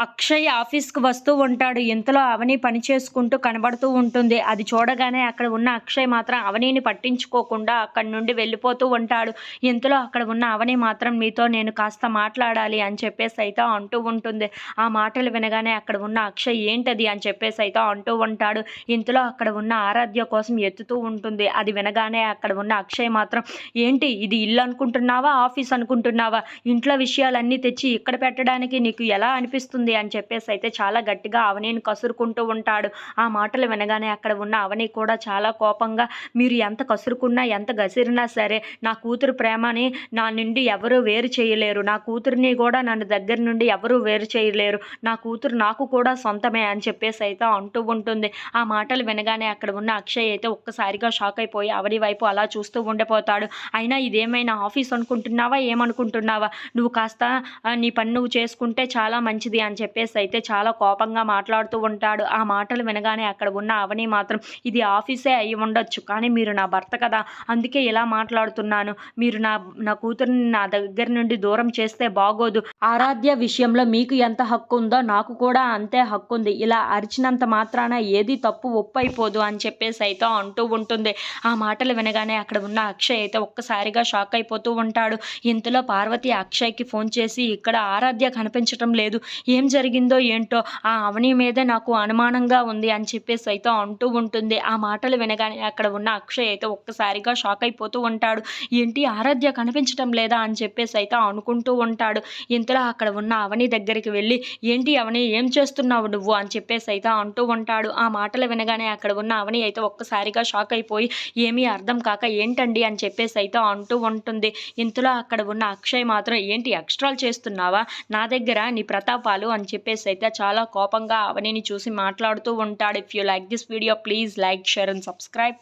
అక్షయ్ ఆఫీస్కి వస్తూ ఉంటాడు. ఇంతలో అవని పని చేసుకుంటూ కనబడుతూ ఉంటుంది. అది చూడగానే అక్కడ ఉన్న అక్షయ్ మాత్రం అవనిని పట్టించుకోకుండా అక్కడి నుండి వెళ్ళిపోతూ ఉంటాడు. ఇంతలో అక్కడ ఉన్న అవని మాత్రం మీతో నేను కాస్త మాట్లాడాలి అని చెప్పేసి అయితే అంటూ ఉంటుంది. ఆ మాటలు వినగానే అక్కడ ఉన్న అక్షయ్ ఏంటది? అని చెప్పేసి అయితే అంటూ ఉంటాడు. ఇంతలో అక్కడ ఉన్న ఆరాధ్య కోసం ఎత్తుతూ ఉంటుంది. అది వినగానే అక్కడ ఉన్న అక్షయ్ మాత్రం ఏంటి? ఇది ఇల్లు అనుకుంటున్నావా? ఆఫీస్ అనుకుంటున్నావా? ఇంట్లో విషయాలన్నీ తెచ్చి ఇక్కడ పెట్టడానికి నీకు ఎలా అనిపిస్తుంది? అని చెప్పేసి అయితే చాలా గట్టిగా అవనీని కసురుకుంటూ ఉంటాడు. ఆ మాటలు వినగానే అక్కడ ఉన్న అవని కూడా చాలా కోపంగా మీరు ఎంత కసురుకున్నా ఎంత గసిరినా సరే నా కూతురు ప్రేమని నా నుండి ఎవరు వేరు చేయలేరు. నా కూతురిని కూడా నన్ను దగ్గర నుండి ఎవరు వేరు చేయలేరు. నా కూతురు నాకు కూడా సొంతమే అని చెప్పేసి అయితే అంటూ ఉంటుంది. ఆ మాటలు వినగానే అక్కడ ఉన్న అక్షయ్ అయితే ఒక్కసారిగా షాక్ అయిపోయి అవని వైపు అలా చూస్తూ ఉండిపోతాడు. అయినా ఇదేమైనా ఆఫీస్ అనుకుంటున్నావా? ఏమనుకుంటున్నావా? నువ్వు కాస్త నీ పని నువ్వు చేసుకుంటే చాలా మంచిది అని అని చెప్పేసి అయితే చాలా కోపంగా మాట్లాడుతూ ఉంటాడు. ఆ మాటలు వినగానే అక్కడ ఉన్న అవని మాత్రం ఇది ఆఫీసే అయి ఉండొచ్చు కానీ మీరు నా భర్త కదా అందుకే ఇలా మాట్లాడుతున్నాను. మీరు నా నా కూతురిని నా దగ్గర నుండి దూరం చేస్తే బాగోదు. ఆరాధ్య విషయంలో మీకు ఎంత హక్కు ఉందో నాకు కూడా అంతే హక్కు ఉంది. ఇలా అరిచినంత మాత్రాన ఏది తప్పు ఒప్పు అయిపోదు అని చెప్పేసి అయితే అంటూ ఉంటుంది. ఆ మాటలు వినగానే అక్కడ ఉన్న అక్షయ్ అయితే ఒక్కసారిగా షాక్ అయిపోతూ ఉంటాడు. ఇంతలో పార్వతి అక్షయ్కి ఫోన్ చేసి ఇక్కడ ఆరాధ్య కనిపించటం లేదు. ఏ ఏం జరిగిందో ఏంటో ఆ అవని మీదే నాకు అనుమానంగా ఉంది అని చెప్పేసి అయితే అంటూ ఉంటుంది. ఆ మాటలు వినగానే అక్కడ ఉన్న అక్షయ్ అయితే ఒక్కసారిగా షాక్ అయిపోతూ ఉంటాడు. ఏంటి ఆరాధ్య కనిపించటం లేదా అని చెప్పేసి అయితే అనుకుంటూ ఉంటాడు. ఇంతలో అక్కడ ఉన్న అవని దగ్గరికి వెళ్ళి ఏంటి అవని ఏం చేస్తున్నావు నువ్వు? అని చెప్పేసి అయితే అంటూ ఉంటాడు. ఆ మాటలు వినగానే అక్కడ ఉన్న అవని అయితే ఒక్కసారిగా షాక్ అయిపోయి ఏమీ అర్థం కాక ఏంటండి? అని చెప్పేసి అయితే అంటూ ఉంటుంది. ఇంతలో అక్కడ ఉన్న అక్షయ్ మాత్రం ఏంటి ఎక్స్ట్రాలు చేస్తున్నావా? నా దగ్గర నీ ప్రతాపాలు అని చెప్పేసి అయితే చాలా కోపంగా అవనిని చూసి మాట్లాడుతూ ఉంటాడు. If you like this video please like share and subscribe